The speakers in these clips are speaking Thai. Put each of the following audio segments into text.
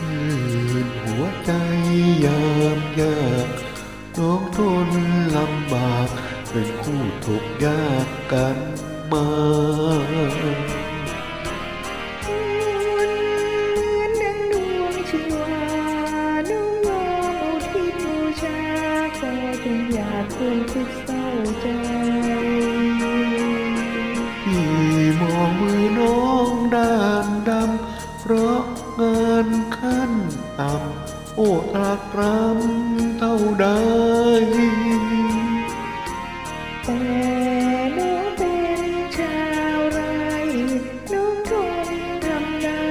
ชื่นหัวใจยามยากน้องทนลำบาก เป็นคู่ทุกยากกันมา ต่ำโอ้ตรากตรำเท่าใดแต่น้องเป็นชาวไร่น้องทนทำได้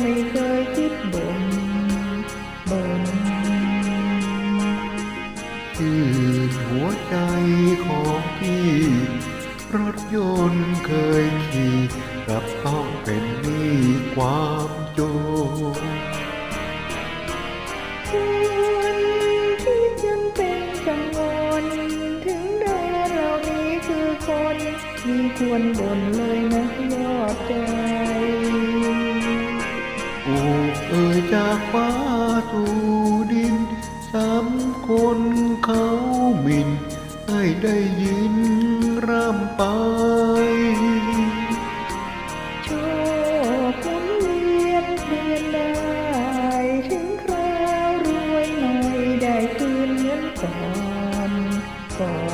ไม่เคยคิดบ่นบ่นชื่นหัวใจของพี่รถยนต์เคยขี่กลับต้องเป็นหนี้ความจน คนมีควรบ่นเลยนะยอดใจอ้เอ่ยจากฟ้าสู่ดินสามคนเขาหมิ่นให้ได้ยินร่ำไปโชคหมุนเวียนเปลี่ยนได้ ถึงคราวรวยหน่อยได้คืนเงินก่อนก่อน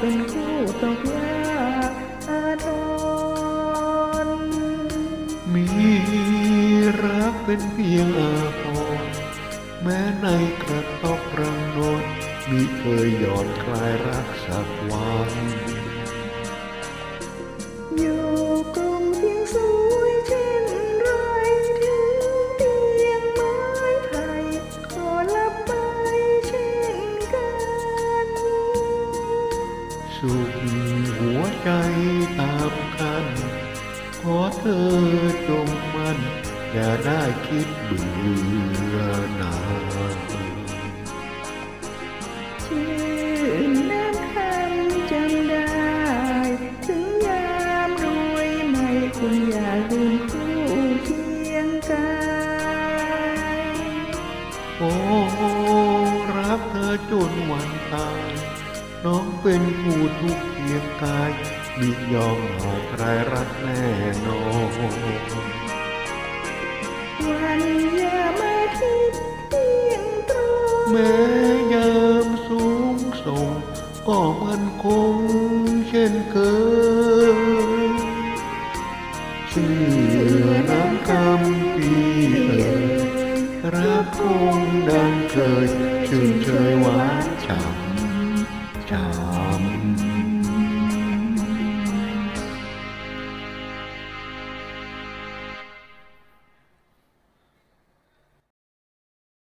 เป็นคู่ตกยากอาทรมีรักเป็นเพียงอาภรแม้ในกระต๊อบรังนนมิเคยหย่อนคลายรักสักวัน สุขหัวใจตามคัน ขอเธอจงมัน อย่าได้คิดเบื่อหน่ายชื่นน้ำคำจำได้ ถึงยามรวยไม่คุณอย่าลืมคู่เคียงกายโอ้รักเธอจนวันตาย น้องเป็นผู้ทุกข์เพียงกายมิยอมหายใครรักแน่นอนวันยามอาทิตย์เที่ยงตรงแม้ยามสูงส่ง ก็มันคงเช่นเคยเชื่อน้ำคำพี่เอ่ยรักคงดังเคยชื่นเชยหวานฉ่ำ ฉ่ำ